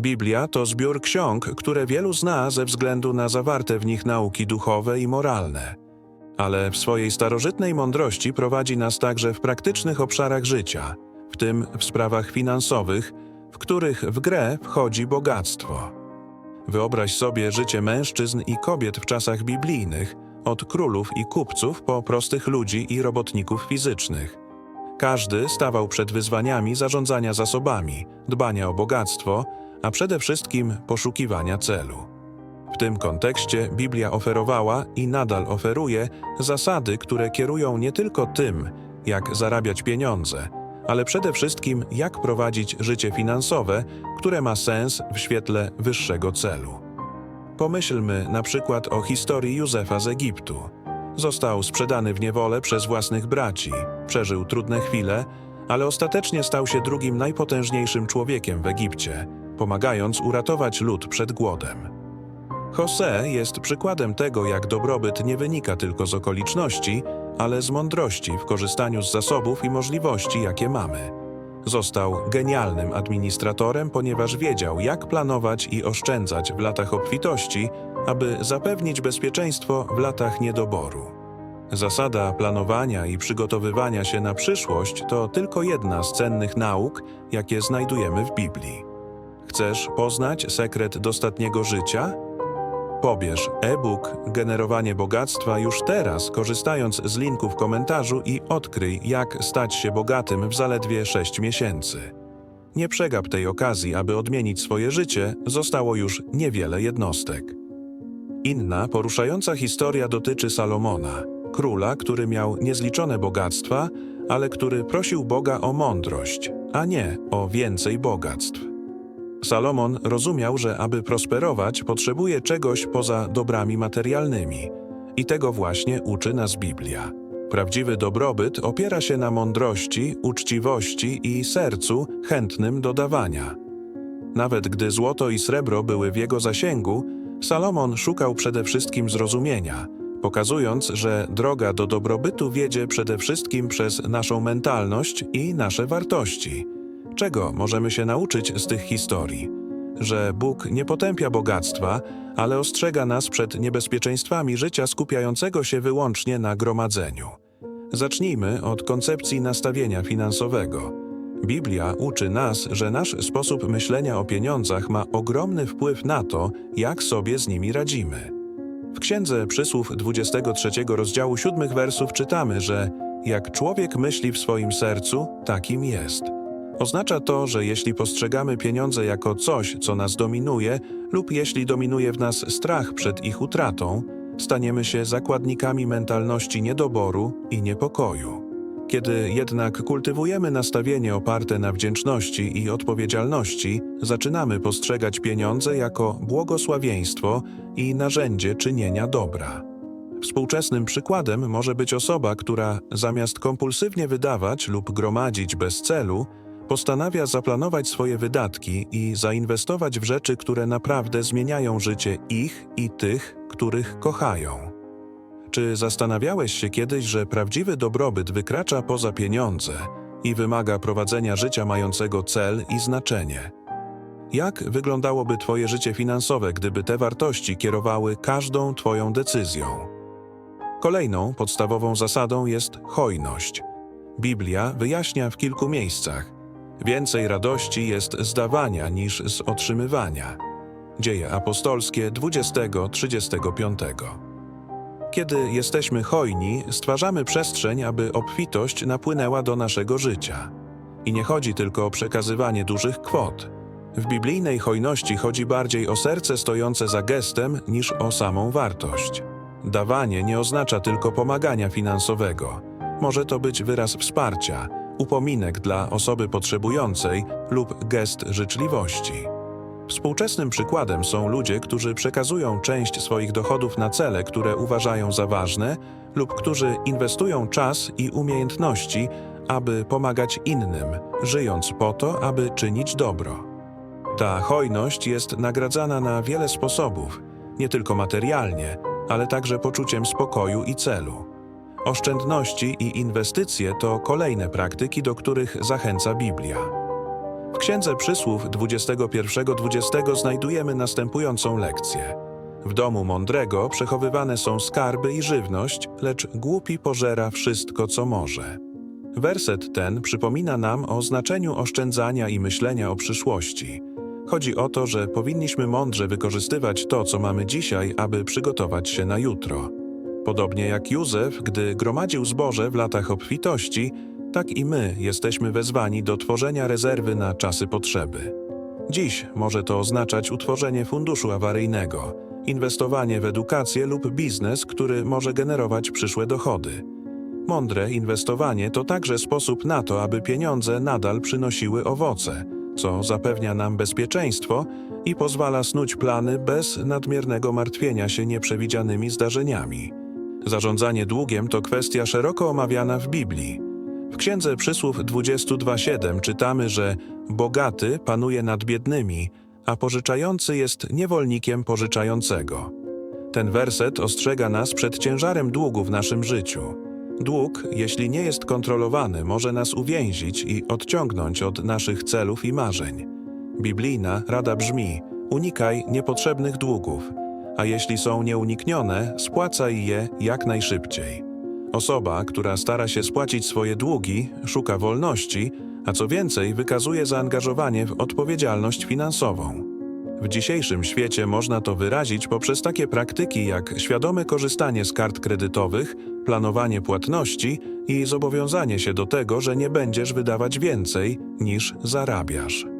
Biblia to zbiór ksiąg, które wielu zna ze względu na zawarte w nich nauki duchowe i moralne. Ale w swojej starożytnej mądrości prowadzi nas także w praktycznych obszarach życia, w tym w sprawach finansowych, w których w grę wchodzi bogactwo. Wyobraź sobie życie mężczyzn i kobiet w czasach biblijnych, od królów i kupców po prostych ludzi i robotników fizycznych. Każdy stawał przed wyzwaniami zarządzania zasobami, dbania o bogactwo, a przede wszystkim poszukiwania celu. W tym kontekście Biblia oferowała i nadal oferuje zasady, które kierują nie tylko tym, jak zarabiać pieniądze, ale przede wszystkim jak prowadzić życie finansowe, które ma sens w świetle wyższego celu. Pomyślmy na przykład o historii Józefa z Egiptu. Został sprzedany w niewolę przez własnych braci, przeżył trudne chwile, ale ostatecznie stał się drugim najpotężniejszym człowiekiem w Egipcie, pomagając uratować lud przed głodem. Jose jest przykładem tego, jak dobrobyt nie wynika tylko z okoliczności, ale z mądrości w korzystaniu z zasobów i możliwości, jakie mamy. Został genialnym administratorem, ponieważ wiedział, jak planować i oszczędzać w latach obfitości, aby zapewnić bezpieczeństwo w latach niedoboru. Zasada planowania i przygotowywania się na przyszłość to tylko jedna z cennych nauk, jakie znajdujemy w Biblii. Chcesz poznać sekret dostatniego życia? Pobierz e-book Generowanie bogactwa już teraz, korzystając z linku w komentarzu i odkryj, jak stać się bogatym w zaledwie 6 miesięcy. Nie przegap tej okazji, aby odmienić swoje życie, zostało już niewiele jednostek. Inna, poruszająca historia dotyczy Salomona, króla, który miał niezliczone bogactwa, ale który prosił Boga o mądrość, a nie o więcej bogactw. Salomon rozumiał, że aby prosperować, potrzebuje czegoś poza dobrami materialnymi. I tego właśnie uczy nas Biblia. Prawdziwy dobrobyt opiera się na mądrości, uczciwości i sercu chętnym do dawania. Nawet gdy złoto i srebro były w jego zasięgu, Salomon szukał przede wszystkim zrozumienia, pokazując, że droga do dobrobytu wiedzie przede wszystkim przez naszą mentalność i nasze wartości. Czego możemy się nauczyć z tych historii? Że Bóg nie potępia bogactwa, ale ostrzega nas przed niebezpieczeństwami życia skupiającego się wyłącznie na gromadzeniu. Zacznijmy od koncepcji nastawienia finansowego. Biblia uczy nas, że nasz sposób myślenia o pieniądzach ma ogromny wpływ na to, jak sobie z nimi radzimy. W Księdze Przysłów 23 rozdziału 7 wersów czytamy, że jak człowiek myśli w swoim sercu, takim jest. Oznacza to, że jeśli postrzegamy pieniądze jako coś, co nas dominuje, lub jeśli dominuje w nas strach przed ich utratą, staniemy się zakładnikami mentalności niedoboru i niepokoju. Kiedy jednak kultywujemy nastawienie oparte na wdzięczności i odpowiedzialności, zaczynamy postrzegać pieniądze jako błogosławieństwo i narzędzie czynienia dobra. Współczesnym przykładem może być osoba, która zamiast kompulsywnie wydawać lub gromadzić bez celu, postanawia zaplanować swoje wydatki i zainwestować w rzeczy, które naprawdę zmieniają życie ich i tych, których kochają. Czy zastanawiałeś się kiedyś, że prawdziwy dobrobyt wykracza poza pieniądze i wymaga prowadzenia życia mającego cel i znaczenie? Jak wyglądałoby Twoje życie finansowe, gdyby te wartości kierowały każdą Twoją decyzją? Kolejną podstawową zasadą jest hojność. Biblia wyjaśnia w kilku miejscach. Więcej radości jest z dawania niż z otrzymywania. Dzieje apostolskie 20-35. Kiedy jesteśmy hojni, stwarzamy przestrzeń, aby obfitość napłynęła do naszego życia. I nie chodzi tylko o przekazywanie dużych kwot. W biblijnej hojności chodzi bardziej o serce stojące za gestem niż o samą wartość. Dawanie nie oznacza tylko pomagania finansowego. Może to być wyraz wsparcia, upominek dla osoby potrzebującej lub gest życzliwości. Współczesnym przykładem są ludzie, którzy przekazują część swoich dochodów na cele, które uważają za ważne, lub którzy inwestują czas i umiejętności, aby pomagać innym, żyjąc po to, aby czynić dobro. Ta hojność jest nagradzana na wiele sposobów, nie tylko materialnie, ale także poczuciem spokoju i celu. Oszczędności i inwestycje to kolejne praktyki, do których zachęca Biblia. W Księdze Przysłów 21-20 znajdujemy następującą lekcję. W domu mądrego przechowywane są skarby i żywność, lecz głupi pożera wszystko, co może. Werset ten przypomina nam o znaczeniu oszczędzania i myślenia o przyszłości. Chodzi o to, że powinniśmy mądrze wykorzystywać to, co mamy dzisiaj, aby przygotować się na jutro. Podobnie jak Józef, gdy gromadził zboże w latach obfitości, tak i my jesteśmy wezwani do tworzenia rezerwy na czasy potrzeby. Dziś może to oznaczać utworzenie funduszu awaryjnego, inwestowanie w edukację lub biznes, który może generować przyszłe dochody. Mądre inwestowanie to także sposób na to, aby pieniądze nadal przynosiły owoce, co zapewnia nam bezpieczeństwo i pozwala snuć plany bez nadmiernego martwienia się nieprzewidzianymi zdarzeniami. Zarządzanie długiem to kwestia szeroko omawiana w Biblii. W Księdze Przysłów 22:7 czytamy, że bogaty panuje nad biednymi, a pożyczający jest niewolnikiem pożyczającego. Ten werset ostrzega nas przed ciężarem długu w naszym życiu. Dług, jeśli nie jest kontrolowany, może nas uwięzić i odciągnąć od naszych celów i marzeń. Biblijna rada brzmi: unikaj niepotrzebnych długów, a jeśli są nieuniknione, spłacaj je jak najszybciej. Osoba, która stara się spłacić swoje długi, szuka wolności, a co więcej, wykazuje zaangażowanie w odpowiedzialność finansową. W dzisiejszym świecie można to wyrazić poprzez takie praktyki jak świadome korzystanie z kart kredytowych, planowanie płatności i zobowiązanie się do tego, że nie będziesz wydawać więcej niż zarabiasz.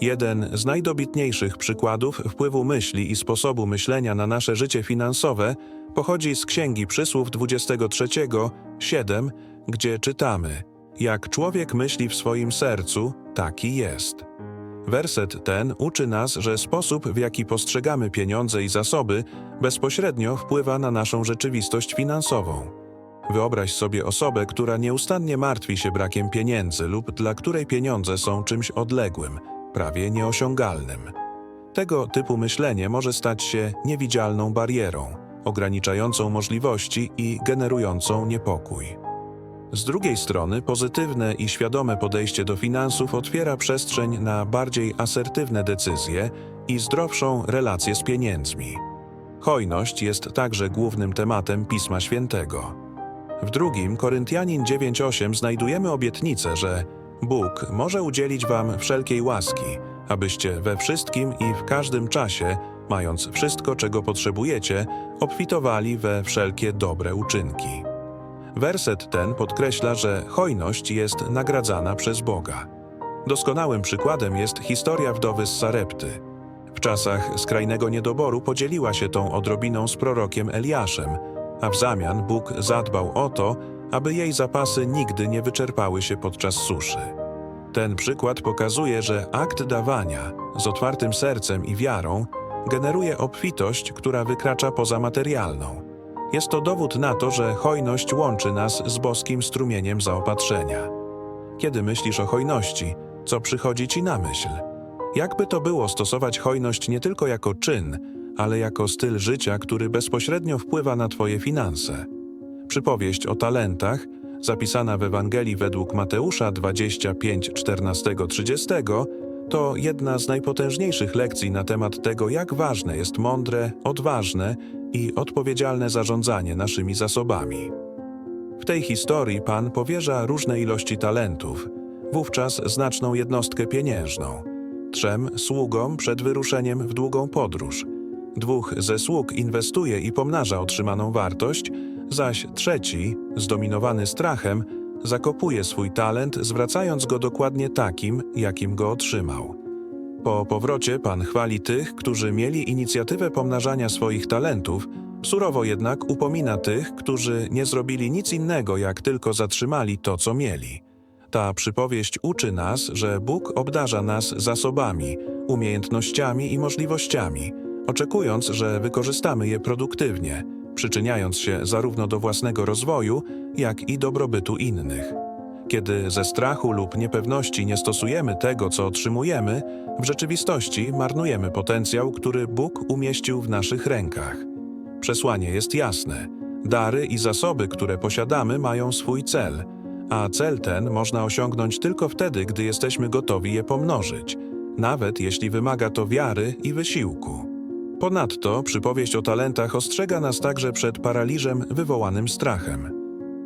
Jeden z najdobitniejszych przykładów wpływu myśli i sposobu myślenia na nasze życie finansowe pochodzi z Księgi Przysłów 23, 7, gdzie czytamy: Jak człowiek myśli w swoim sercu, taki jest. Werset ten uczy nas, że sposób, w jaki postrzegamy pieniądze i zasoby, bezpośrednio wpływa na naszą rzeczywistość finansową. Wyobraź sobie osobę, która nieustannie martwi się brakiem pieniędzy lub dla której pieniądze są czymś odległym, prawie nieosiągalnym. Tego typu myślenie może stać się niewidzialną barierą, ograniczającą możliwości i generującą niepokój. Z drugiej strony, pozytywne i świadome podejście do finansów otwiera przestrzeń na bardziej asertywne decyzje i zdrowszą relację z pieniędzmi. Hojność jest także głównym tematem Pisma Świętego. W drugim Koryntianin 9:8 znajdujemy obietnicę, że Bóg może udzielić wam wszelkiej łaski, abyście we wszystkim i w każdym czasie, mając wszystko, czego potrzebujecie, obfitowali we wszelkie dobre uczynki. Werset ten podkreśla, że hojność jest nagradzana przez Boga. Doskonałym przykładem jest historia wdowy z Sarepty. W czasach skrajnego niedoboru podzieliła się tą odrobiną z prorokiem Eliaszem, a w zamian Bóg zadbał o to, aby jej zapasy nigdy nie wyczerpały się podczas suszy. Ten przykład pokazuje, że akt dawania z otwartym sercem i wiarą generuje obfitość, która wykracza poza materialną. Jest to dowód na to, że hojność łączy nas z boskim strumieniem zaopatrzenia. Kiedy myślisz o hojności, co przychodzi ci na myśl? Jakby to było stosować hojność nie tylko jako czyn, ale jako styl życia, który bezpośrednio wpływa na Twoje finanse? Przypowieść o talentach, zapisana w Ewangelii według Mateusza 25, 14-30, to jedna z najpotężniejszych lekcji na temat tego, jak ważne jest mądre, odważne i odpowiedzialne zarządzanie naszymi zasobami. W tej historii Pan powierza różne ilości talentów, wówczas znaczną jednostkę pieniężną. Trzem sługom przed wyruszeniem w długą podróż. Dwóch ze sług inwestuje i pomnaża otrzymaną wartość, zaś trzeci, zdominowany strachem, zakopuje swój talent, zwracając go dokładnie takim, jakim go otrzymał. Po powrocie Pan chwali tych, którzy mieli inicjatywę pomnażania swoich talentów, surowo jednak upomina tych, którzy nie zrobili nic innego, jak tylko zatrzymali to, co mieli. Ta przypowieść uczy nas, że Bóg obdarza nas zasobami, umiejętnościami i możliwościami, oczekując, że wykorzystamy je produktywnie, przyczyniając się zarówno do własnego rozwoju, jak i dobrobytu innych. Kiedy ze strachu lub niepewności nie stosujemy tego, co otrzymujemy, w rzeczywistości marnujemy potencjał, który Bóg umieścił w naszych rękach. Przesłanie jest jasne. Dary i zasoby, które posiadamy, mają swój cel, a cel ten można osiągnąć tylko wtedy, gdy jesteśmy gotowi je pomnożyć, nawet jeśli wymaga to wiary i wysiłku. Ponadto przypowieść o talentach ostrzega nas także przed paraliżem wywołanym strachem.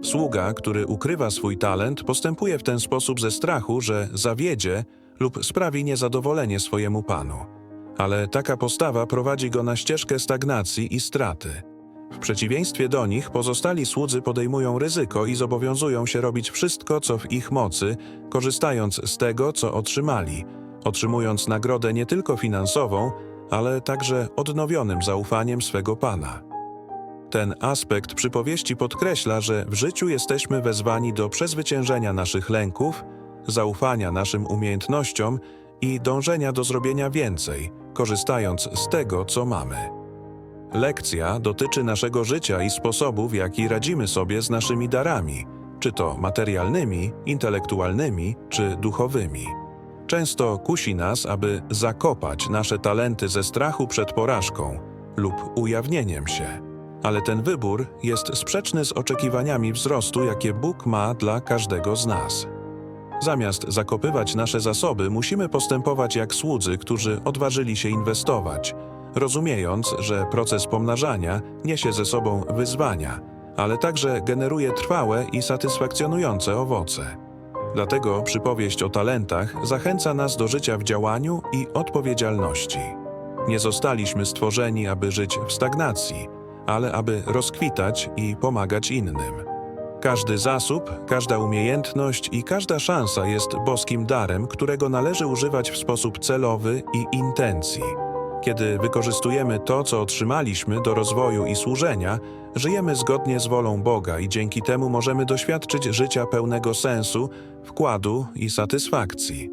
Sługa, który ukrywa swój talent, postępuje w ten sposób ze strachu, że zawiedzie lub sprawi niezadowolenie swojemu panu. Ale taka postawa prowadzi go na ścieżkę stagnacji i straty. W przeciwieństwie do nich pozostali słudzy podejmują ryzyko i zobowiązują się robić wszystko, co w ich mocy, korzystając z tego, co otrzymali, otrzymując nagrodę nie tylko finansową, ale także odnowionym zaufaniem swego Pana. Ten aspekt przypowieści podkreśla, że w życiu jesteśmy wezwani do przezwyciężenia naszych lęków, zaufania naszym umiejętnościom i dążenia do zrobienia więcej, korzystając z tego, co mamy. Lekcja dotyczy naszego życia i sposobu, w jaki radzimy sobie z naszymi darami, czy to materialnymi, intelektualnymi, czy duchowymi. Często kusi nas, aby zakopać nasze talenty ze strachu przed porażką lub ujawnieniem się. Ale ten wybór jest sprzeczny z oczekiwaniami wzrostu, jakie Bóg ma dla każdego z nas. Zamiast zakopywać nasze zasoby, musimy postępować jak słudzy, którzy odważyli się inwestować, rozumiejąc, że proces pomnażania niesie ze sobą wyzwania, ale także generuje trwałe i satysfakcjonujące owoce. Dlatego przypowieść o talentach zachęca nas do życia w działaniu i odpowiedzialności. Nie zostaliśmy stworzeni, aby żyć w stagnacji, ale aby rozkwitać i pomagać innym. Każdy zasób, każda umiejętność i każda szansa jest boskim darem, którego należy używać w sposób celowy i intencji. Kiedy wykorzystujemy to, co otrzymaliśmy do rozwoju i służenia, żyjemy zgodnie z wolą Boga i dzięki temu możemy doświadczyć życia pełnego sensu, wkładu i satysfakcji.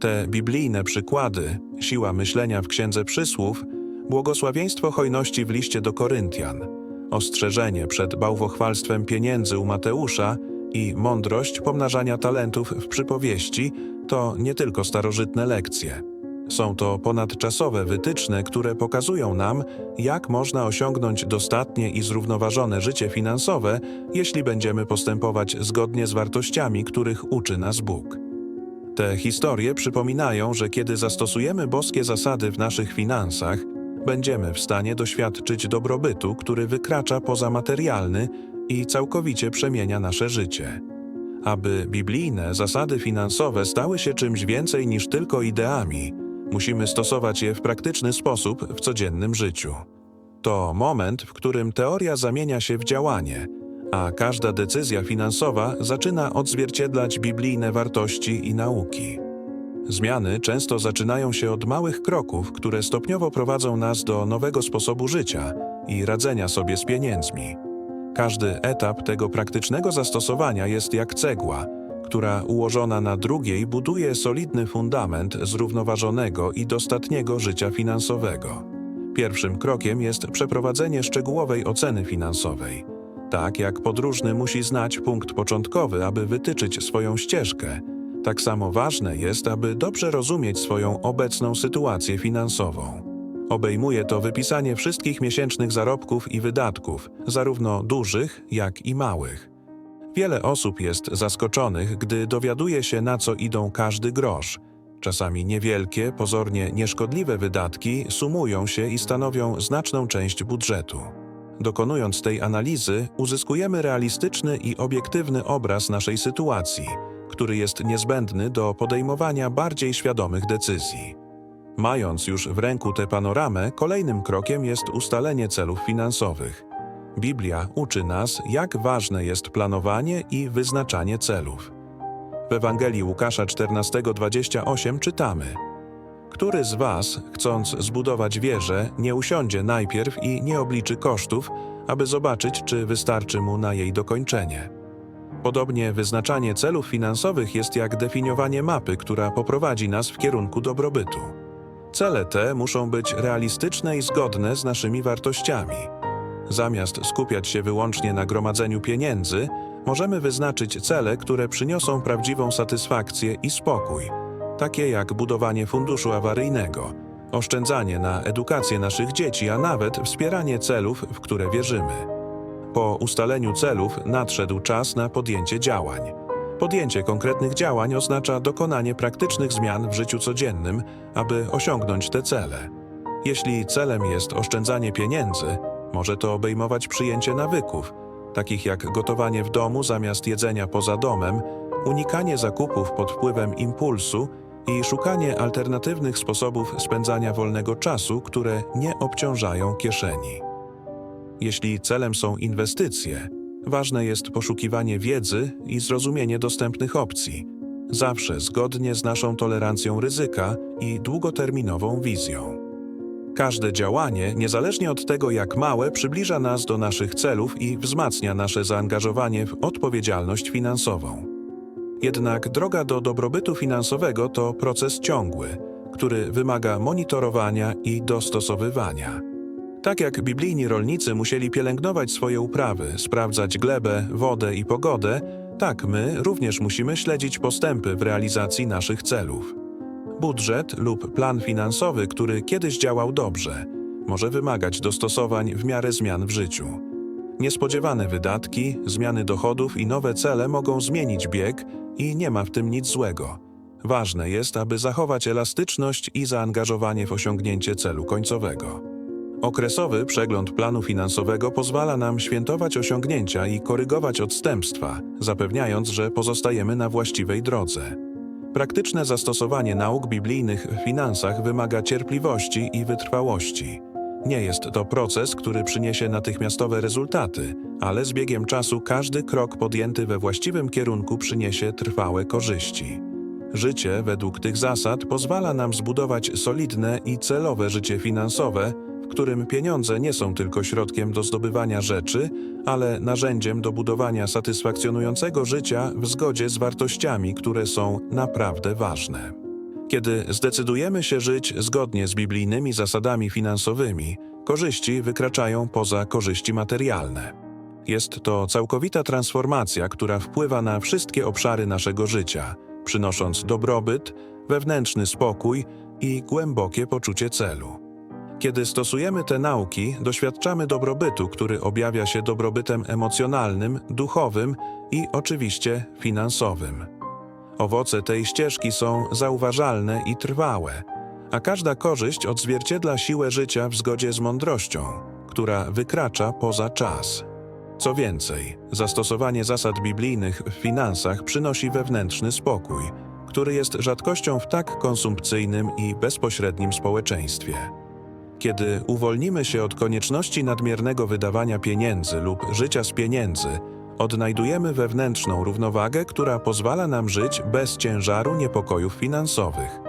Te biblijne przykłady, siła myślenia w Księdze Przysłów, błogosławieństwo hojności w liście do Koryntian, ostrzeżenie przed bałwochwalstwem pieniędzy u Mateusza i mądrość pomnażania talentów w przypowieści to nie tylko starożytne lekcje. Są to ponadczasowe wytyczne, które pokazują nam, jak można osiągnąć dostatnie i zrównoważone życie finansowe, jeśli będziemy postępować zgodnie z wartościami, których uczy nas Bóg. Te historie przypominają, że kiedy zastosujemy boskie zasady w naszych finansach, będziemy w stanie doświadczyć dobrobytu, który wykracza poza materialny i całkowicie przemienia nasze życie. Aby biblijne zasady finansowe stały się czymś więcej niż tylko ideami, musimy stosować je w praktyczny sposób w codziennym życiu. To moment, w którym teoria zamienia się w działanie, a każda decyzja finansowa zaczyna odzwierciedlać biblijne wartości i nauki. Zmiany często zaczynają się od małych kroków, które stopniowo prowadzą nas do nowego sposobu życia i radzenia sobie z pieniędzmi. Każdy etap tego praktycznego zastosowania jest jak cegła, która ułożona na drugiej buduje solidny fundament zrównoważonego i dostatniego życia finansowego. Pierwszym krokiem jest przeprowadzenie szczegółowej oceny finansowej. Tak jak podróżny musi znać punkt początkowy, aby wytyczyć swoją ścieżkę, tak samo ważne jest, aby dobrze rozumieć swoją obecną sytuację finansową. Obejmuje to wypisanie wszystkich miesięcznych zarobków i wydatków, zarówno dużych, jak i małych. Wiele osób jest zaskoczonych, gdy dowiaduje się, na co idą każdy grosz. Czasami niewielkie, pozornie nieszkodliwe wydatki sumują się i stanowią znaczną część budżetu. Dokonując tej analizy, uzyskujemy realistyczny i obiektywny obraz naszej sytuacji, który jest niezbędny do podejmowania bardziej świadomych decyzji. Mając już w ręku tę panoramę, kolejnym krokiem jest ustalenie celów finansowych. Biblia uczy nas, jak ważne jest planowanie i wyznaczanie celów. W Ewangelii Łukasza 14:28 czytamy: Który z was, chcąc zbudować wieżę, nie usiądzie najpierw i nie obliczy kosztów, aby zobaczyć, czy wystarczy mu na jej dokończenie? Podobnie wyznaczanie celów finansowych jest jak definiowanie mapy, która poprowadzi nas w kierunku dobrobytu. Cele te muszą być realistyczne i zgodne z naszymi wartościami. Zamiast skupiać się wyłącznie na gromadzeniu pieniędzy, możemy wyznaczyć cele, które przyniosą prawdziwą satysfakcję i spokój, takie jak budowanie funduszu awaryjnego, oszczędzanie na edukację naszych dzieci, a nawet wspieranie celów, w które wierzymy. Po ustaleniu celów nadszedł czas na podjęcie działań. Podjęcie konkretnych działań oznacza dokonanie praktycznych zmian w życiu codziennym, aby osiągnąć te cele. Jeśli celem jest oszczędzanie pieniędzy, może to obejmować przyjęcie nawyków, takich jak gotowanie w domu zamiast jedzenia poza domem, unikanie zakupów pod wpływem impulsu i szukanie alternatywnych sposobów spędzania wolnego czasu, które nie obciążają kieszeni. Jeśli celem są inwestycje, ważne jest poszukiwanie wiedzy i zrozumienie dostępnych opcji, zawsze zgodnie z naszą tolerancją ryzyka i długoterminową wizją. Każde działanie, niezależnie od tego jak małe, przybliża nas do naszych celów i wzmacnia nasze zaangażowanie w odpowiedzialność finansową. Jednak droga do dobrobytu finansowego to proces ciągły, który wymaga monitorowania i dostosowywania. Tak jak biblijni rolnicy musieli pielęgnować swoje uprawy, sprawdzać glebę, wodę i pogodę, tak my również musimy śledzić postępy w realizacji naszych celów. Budżet lub plan finansowy, który kiedyś działał dobrze, może wymagać dostosowań w miarę zmian w życiu. Niespodziewane wydatki, zmiany dochodów i nowe cele mogą zmienić bieg i nie ma w tym nic złego. Ważne jest, aby zachować elastyczność i zaangażowanie w osiągnięcie celu końcowego. Okresowy przegląd planu finansowego pozwala nam świętować osiągnięcia i korygować odstępstwa, zapewniając, że pozostajemy na właściwej drodze. Praktyczne zastosowanie nauk biblijnych w finansach wymaga cierpliwości i wytrwałości. Nie jest to proces, który przyniesie natychmiastowe rezultaty, ale z biegiem czasu każdy krok podjęty we właściwym kierunku przyniesie trwałe korzyści. Życie według tych zasad pozwala nam zbudować solidne i celowe życie finansowe, którym pieniądze nie są tylko środkiem do zdobywania rzeczy, ale narzędziem do budowania satysfakcjonującego życia w zgodzie z wartościami, które są naprawdę ważne. Kiedy zdecydujemy się żyć zgodnie z biblijnymi zasadami finansowymi, korzyści wykraczają poza korzyści materialne. Jest to całkowita transformacja, która wpływa na wszystkie obszary naszego życia, przynosząc dobrobyt, wewnętrzny spokój i głębokie poczucie celu. Kiedy stosujemy te nauki, doświadczamy dobrobytu, który objawia się dobrobytem emocjonalnym, duchowym i oczywiście finansowym. Owoce tej ścieżki są zauważalne i trwałe, a każda korzyść odzwierciedla siłę życia w zgodzie z mądrością, która wykracza poza czas. Co więcej, zastosowanie zasad biblijnych w finansach przynosi wewnętrzny spokój, który jest rzadkością w tak konsumpcyjnym i bezpośrednim społeczeństwie. Kiedy uwolnimy się od konieczności nadmiernego wydawania pieniędzy lub życia z pieniędzy, odnajdujemy wewnętrzną równowagę, która pozwala nam żyć bez ciężaru niepokojów finansowych.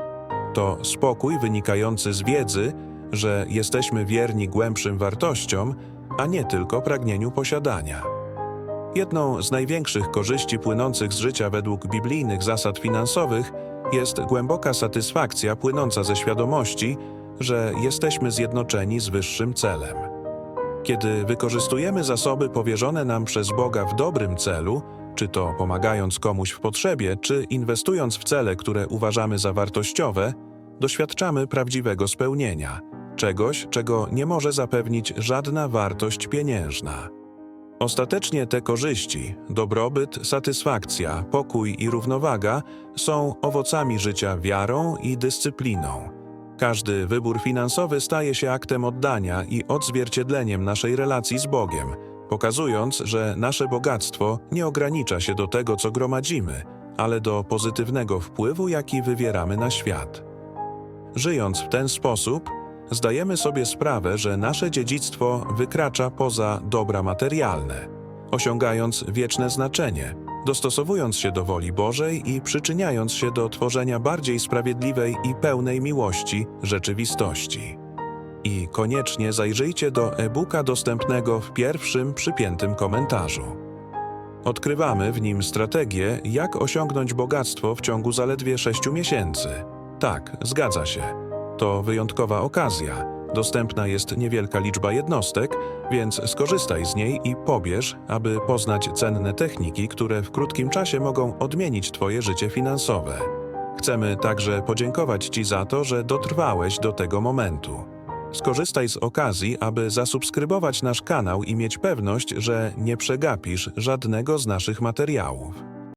To spokój wynikający z wiedzy, że jesteśmy wierni głębszym wartościom, a nie tylko pragnieniu posiadania. Jedną z największych korzyści płynących z życia według biblijnych zasad finansowych jest głęboka satysfakcja płynąca ze świadomości, że jesteśmy zjednoczeni z wyższym celem. Kiedy wykorzystujemy zasoby powierzone nam przez Boga w dobrym celu, czy to pomagając komuś w potrzebie, czy inwestując w cele, które uważamy za wartościowe, doświadczamy prawdziwego spełnienia, czegoś, czego nie może zapewnić żadna wartość pieniężna. Ostatecznie te korzyści dobrobyt, satysfakcja, pokój i równowaga są owocami życia wiarą i dyscypliną każdy wybór finansowy staje się aktem oddania i odzwierciedleniem naszej relacji z Bogiem, pokazując, że nasze bogactwo nie ogranicza się do tego, co gromadzimy, ale do pozytywnego wpływu, jaki wywieramy na świat. Żyjąc w ten sposób, zdajemy sobie sprawę, że nasze dziedzictwo wykracza poza dobra materialne, osiągając wieczne znaczenie dostosowując się do woli Bożej i przyczyniając się do tworzenia bardziej sprawiedliwej i pełnej miłości rzeczywistości. I koniecznie zajrzyjcie do e-booka dostępnego w pierwszym przypiętym komentarzu. Odkrywamy w nim strategię, jak osiągnąć bogactwo w ciągu zaledwie 6 miesięcy. Tak, zgadza się. To wyjątkowa okazja Dostępna jest niewielka liczba jednostek, więc skorzystaj z niej i pobierz, aby poznać cenne techniki, które w krótkim czasie mogą odmienić Twoje życie finansowe. Chcemy także podziękować Ci za to, że dotrwałeś do tego momentu. Skorzystaj z okazji, aby zasubskrybować nasz kanał i mieć pewność, że nie przegapisz żadnego z naszych materiałów.